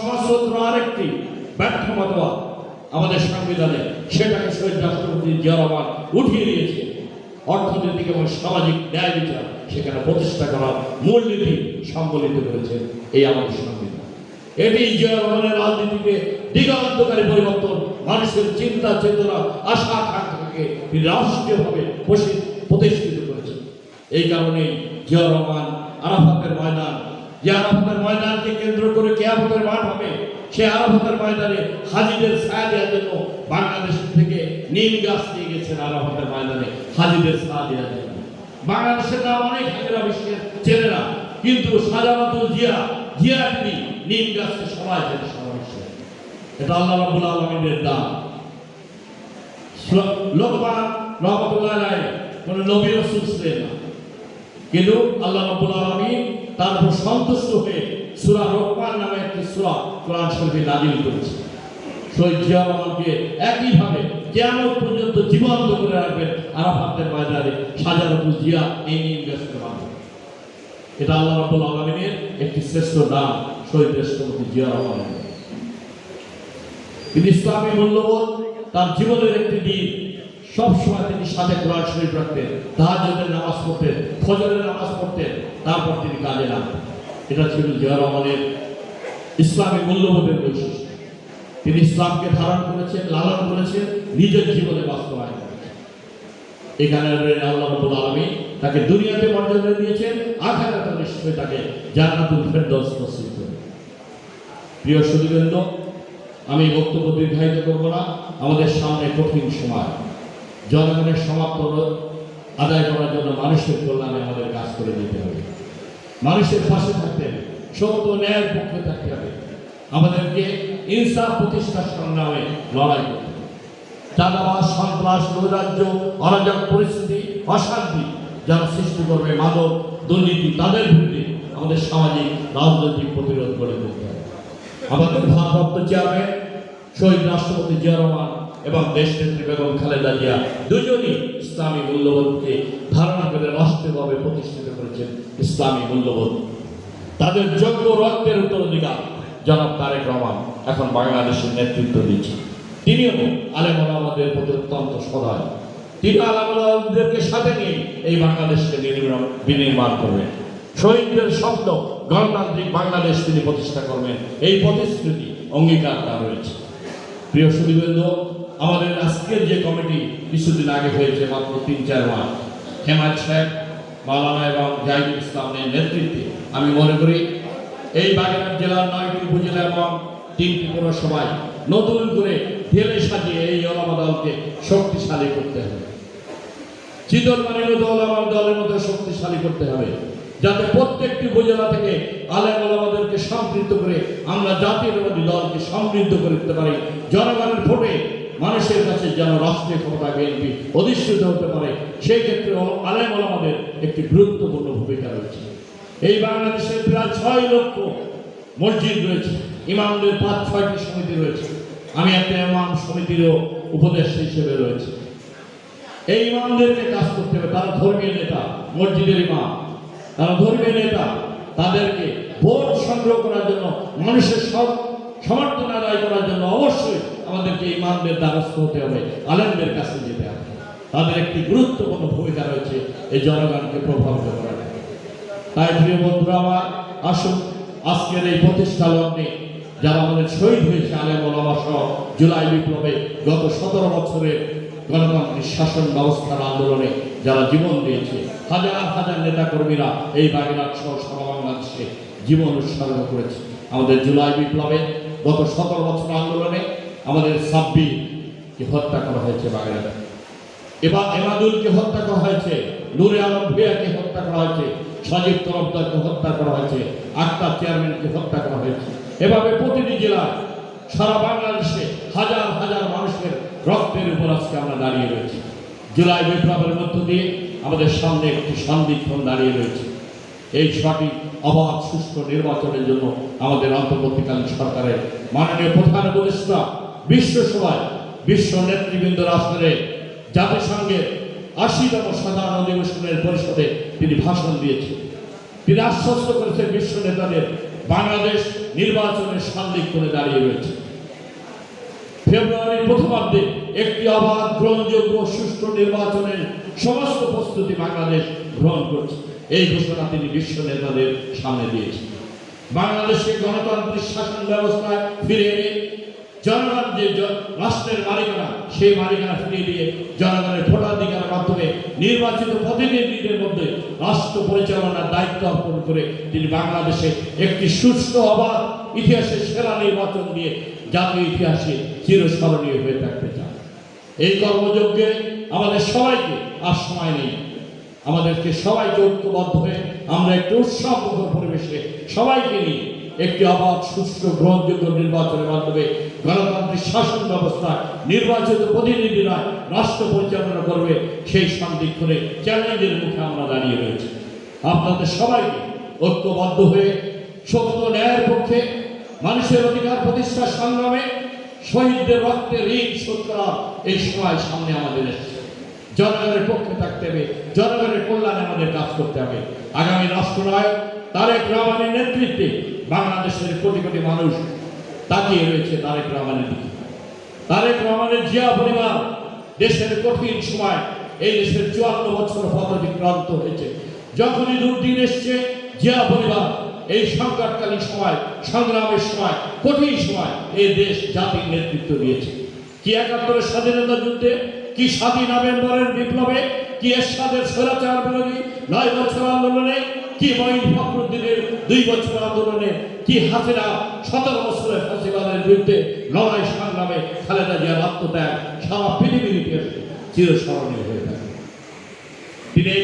সমাজতন্ত্র আরেকটি ব্যর্থ মতবাদ আমাদের সংবিধানে, সেটাকে শহীদ রাষ্ট্রপতি জিয়া রহমান উঠিয়ে দিয়েছে। অর্থনৈতিক এবং সামাজিক ন্যায় বিচার সেখানে প্রতিষ্ঠা করার মূলনীতি সম্বলিত করেছে এই আমাদের সংবিধান। এটি জিয়া রহমানের রাজনীতিকে দিগান্তকারী পরিবর্তন, মানুষের চিন্তা, চেতনা, আশা, আকাঙ্ক্ষাকে রাষ্ট্রীয়ভাবে প্রতিষ্ঠিত করেছেন এই কারণেই জিয়া রহমান আরাফাতের ময়দান যে আরাফাতের ময়দানকে কেন্দ্র করে কেয়ামতের মাঠ হবে, সে আরাফাতের ময়দানে হাজিদের ছায়া দেওয়ার জন্য বাংলাদেশ থেকে নীল গাছ নিয়ে গেছেন আরাফাতের ময়দানে, হাজিদের ছায়া দেওয়ার জন্য। বাংলাদেশের নাম অনেক হাজিরা বিশ্বের ছেলেরা, কিন্তু সাজামাত জিয়া জিয়া তিনি নীল গাছকে সবাই যেতে সমাবেশে এটা আল্লাহ রাবুল আলমিনের দান। লোকমান রহমতুল্লাহ আলাই কোন নবী রসুল ছিলেন না। কিন্তু আল্লাহ রাব্বুল আলামিন তার উপর সন্তুষ্ট হয়ে সূরা রহমান নামে একটি সূরা কোরআন শরীফে নাজিল করেছে। শহীদ একইভাবে কিয়ামত পর্যন্ত জীবন্ত করে রাখবেন আরাফাতের ময়দানে সাজারতুল জিয়া এই নিয়ে ব্যস্ত মাধ্যমে এটা আল্লাহ রাব্বুল আলামিনের একটি শ্রেষ্ঠ নাম শহীদ রাষ্ট্রপতি জিয়া রহমানের তিনি ইসলামী মূল্যবোধ, তার জীবনের একটি দিন সবসময় তিনি সাথে কোরআন শরীফ রাখতেন, তাহাজ্জুদের নামাজ পড়তেন, ফজরের নামাজ পড়তেন, তারপর তিনি কাজে নামতেন এটা ছিল জিয়া রহমানের ইসলামী মূল্যবোধের বৈশিষ্ট্য। তিনি ইসলামকে ধারণ করেছেন, লালন করেছেন, নিজের জীবনে বাস্তবায়ন এখানে আল্লাহ রাব্বুল আলামিন তাকে দুনিয়াতে মর্যাদা দিয়েছেন, আখিরাতে নিশ্চয়ই তাকে জান্নাতুল ফেরদৌস নসিব করবেন। প্রিয় সুদীবৃন্দ আমি বক্তব্য দীর্ঘায়িত করব না, আমাদের সামনে কঠিন সময়। জনগণের সমাপ্ত আদায় করার জন্য মানুষের কল্যাণে আমাদের কাজ করে দিতে হবে। মানুষের পাশে থাকতে হবে সত্য ন্যায়ের পক্ষে থাকতে হবে। আমাদেরকে ইনসাফ প্রতিষ্ঠার সংগ্রামে লড়াই করতে হবে। চাঁদাবাস সন্ত্রাস, নৈরাজ্য, অরাজক পরিস্থিতি, অশান্তি যারা সৃষ্টি করবে মাদক, দুর্নীতি, তাদের বিরুদ্ধে আমাদের সামাজিক, রাজনৈতিক প্রতিরোধ গড়ে তুলতে হবে। আমাদের ভারপ্রাপ্ত চেয়ারম্যান শহীদ রাষ্ট্রপতি জিয়া রহমান এবং দেশনেত্রী বেগম খালেদা জিয়া দুজনই ইসলামী মূল্যবোধকে ধারণা করে রাষ্ট্রীয়ভাবে প্রতিষ্ঠিত করেছেন ইসলামী মূল্যবোধ। তাদের যোগ্য রক্তের উত্তরাধিকার জনাব তারেক রহমান এখন বাংলাদেশের নেতৃত্ব দিচ্ছেন। তিনিও আলেম আমাদের প্রতি অত্যন্ত সদয়। তিনি আলামদেরকে সাথে নিয়ে এই বাংলাদেশকে বিনির্মাণ করবেন। শহীদদের স্বপ্ন গণতান্ত্রিক বাংলাদেশ তিনি প্রতিষ্ঠা করবেন। এই প্রতিশ্রুতি অঙ্গীকার রয়েছে প্রিয় সুদীবৃন্দ আমাদের আজকের যে কমিটি কিছুদিন আগে হয়েছে মাত্র তিন, চার মাস। হেমায়ত সাহেব, মাওলানা এবং জাহিদুল ইসলামের নেতৃত্বে। আমি মনে করি এই বাগেরহাট জেলার নয়টি উপজেলা এবং তিনটি পৌরসভায় নতুন করে ঢেলে সাজিয়ে এই ওলামা দলকে শক্তিশালী করতে হবে। চিতলমানির দল আমার দলের মতো শক্তিশালী করতে হবে। যাতে প্রত্যেকটি উপজেলা থেকে আলেম সমৃদ্ধ করে, আমরা জাতীয়তাবাদী দলকে সমৃদ্ধ করতে পারি। জনগণের ভোটে মানুষের কাছে যেন রাষ্ট্রীয় ক্ষমতা বিএনপি অধিষ্ঠিত হতে পারে, সেই ক্ষেত্রে আলেম ওলামাদের একটি গুরুত্বপূর্ণ ভূমিকা রয়েছে। এই বাংলাদেশের প্রায় ছয় লক্ষ মসজিদ রয়েছে, ইমামদের পাঁচ, ছয়টি সমিতি রয়েছে। আমি একটা ইমাম সমিতিরও উপদেষ্টা হিসেবে রয়েছে। এই ইমামদেরকে কাজ করতে হবে, তারা ধর্মীয় নেতা, মসজিদের ইমাম, তারা ধর্মীয় নেতা। তাদেরকে ভোট সংগ্রহ করার জন্য, মানুষের সব সমর্থন আদায় করার জন্য অবশ্যই আমাদেরকে ইমামদের দ্বারস্থ হতে হবে, আলেমদের কাছে যেতে হবে। তাদের একটি গুরুত্বপূর্ণ ভূমিকা রয়েছে এই জনগণকে প্রভাবিত করার। তাই প্রিয় বন্ধুরা আমার, আসুন আজকের এই প্রতিষ্ঠা লগ্নে যারা আমাদের শহীদ হয়েছে আলেম ওলামা জুলাই বিপ্লবে গত সতেরো বছরের গণতান্ত্রিক শাসন ব্যবস্থার আন্দোলনে যারা জীবন দিয়েছে, হাজার হাজার নেতা কর্মীরা এই বাগেরহাট সহ সারা বাংলাদেশে জীবন উৎসর্গ করেছে। আমাদের জুলাই বিপ্লবে গত সতেরো বছর আন্দোলনে আমাদের সাব্বিরকে হত্যা করা হয়েছে বাগেরহাটে। এবার এমাদুলকে হত্যা করা হয়েছে, নূরে আলম ভুয়াকে হত্যা করা হয়েছে, সজীব তরফদারকে হত্যা করা হয়েছে, আক্তার চেয়ারম্যানকে হত্যা করা হয়েছে। এভাবে প্রতিটি জেলায় সারা বাংলাদেশে হাজার রক্তের উপর আজকে আমরা দাঁড়িয়ে রয়েছি। জুলাই বিপ্লবের মধ্য দিয়ে আমাদের সামনে একটি সন্দিক্ষণ দাঁড়িয়ে রয়েছে। এই সঠিক অবাধ সুষ্ঠু নির্বাচনের জন্য আমাদের অন্তর্বর্তীকালীন সরকারের মাননীয় প্রধান উপদেষ্টা বিশ্বসভায় বিশ্ব নেতৃবৃন্দ রাষ্ট্রের জাতিসংঘের আশিতম সাধারণ অধিবেশনের পরিষদে তিনি ভাষণ দিয়েছেন। তিনি আশ্বস্ত করেছেন বিশ্ব নেতাদের বাংলাদেশ নির্বাচনের সান্দিক করে দাঁড়িয়ে রয়েছে। ফেব্রুয়ারির প্রথমার্ধে একটি অবাধ গ্রহণযোগ্য সুষ্ঠু নির্বাচনের সমস্ত প্রস্তুতি বাংলাদেশ গ্রহণ করছে। এই ঘোষণা তিনি বিশ্ব নেতাদের সামনে দিয়েছেন। বাংলাদেশকে গণতান্ত্রিক শাসন ব্যবস্থায় ফিরে এনে জনগণ যে রাষ্ট্রের মালিকানা, সেই মালিকানা ফিরিয়ে দিয়ে জনগণের ভোটাধিকারের মাধ্যমে নির্বাচিত প্রতিনিধিদের মধ্যে রাষ্ট্র পরিচালনার দায়িত্ব অর্পণ করে তিনি বাংলাদেশে একটি সুস্থ অবাধ ইতিহাসের সেরা নির্বাচন দিয়ে জাতীয় ইতিহাসে চিরস্মরণীয় হয়ে থাকতে চান। এই কর্মযজ্ঞে আমাদের সবাইকে আর সময় নেই। আমাদেরকে সবাইকে ঐক্যবদ্ধ হয়ে আমরা একটি উৎসবমুখর পরিবেশে সবাইকে নিয়ে একটি অবাধ, সুষ্ঠু, গ্রহণযোগ্য নির্বাচনের মাধ্যমে গণতান্ত্রিক শাসন ব্যবস্থা, নির্বাচিত প্রতিনিধিরা রাষ্ট্র পরিচালনা করবে, সেই সন্দিক্ষণে চ্যালেঞ্জের মুখে আমরা দাঁড়িয়ে রয়েছি। আপনাদের সবাইকে ঐক্যবদ্ধ হয়ে সত্য ন্যায়ের পক্ষে মানুষের অধিকার প্রতিষ্ঠার সংগ্রামে শহীদদের রক্তে ঋণ শোধ করার এই সময় সামনে আমাদের এসেছে। জনগণের পক্ষে থাকতে হবে, জনগণের কল্যাণে আমাদের কাজ করতে হবে। আগামী রাষ্ট্রনায়ক তারেক রহমানের নেতৃত্বে বাংলাদেশের কোটি কোটি মানুষ তাকিয়ে রয়েছে তারেক রহমানের দিকে। তারেক রহমানের জিয়া পরিবার দেশের কঠিন সময়, এই দেশের চুয়ান্ন বছর পথ অতিক্রান্ত হয়েছে। যখনই দুর্দিন এসছে, জিয়া পরিবার এই সংকটকালীন সময়, সংগ্রামের সময়, কঠিন সময় এই দেশ জাতির নেতৃত্ব দিয়েছে। কি একাত্তরের স্বাধীনতা যুদ্ধে, কি সাতই নভেম্বরের বিপ্লবে, কি এরশাদের স্বৈরাচার বিরোধী নয় বছর আন্দোলনে, কি মঈন ফখরুদ্দিনের দুই বছর আন্দোলনে, কি হাসিনা সতেরো বছরের ফাঁসিবাদের বিরুদ্ধে লড়াই সংগ্রামে খালেদা জিয়ার আত্মত্যাগ সারা পৃথিবীর চিরস্মরণীয় হয়ে থাকে। তিনি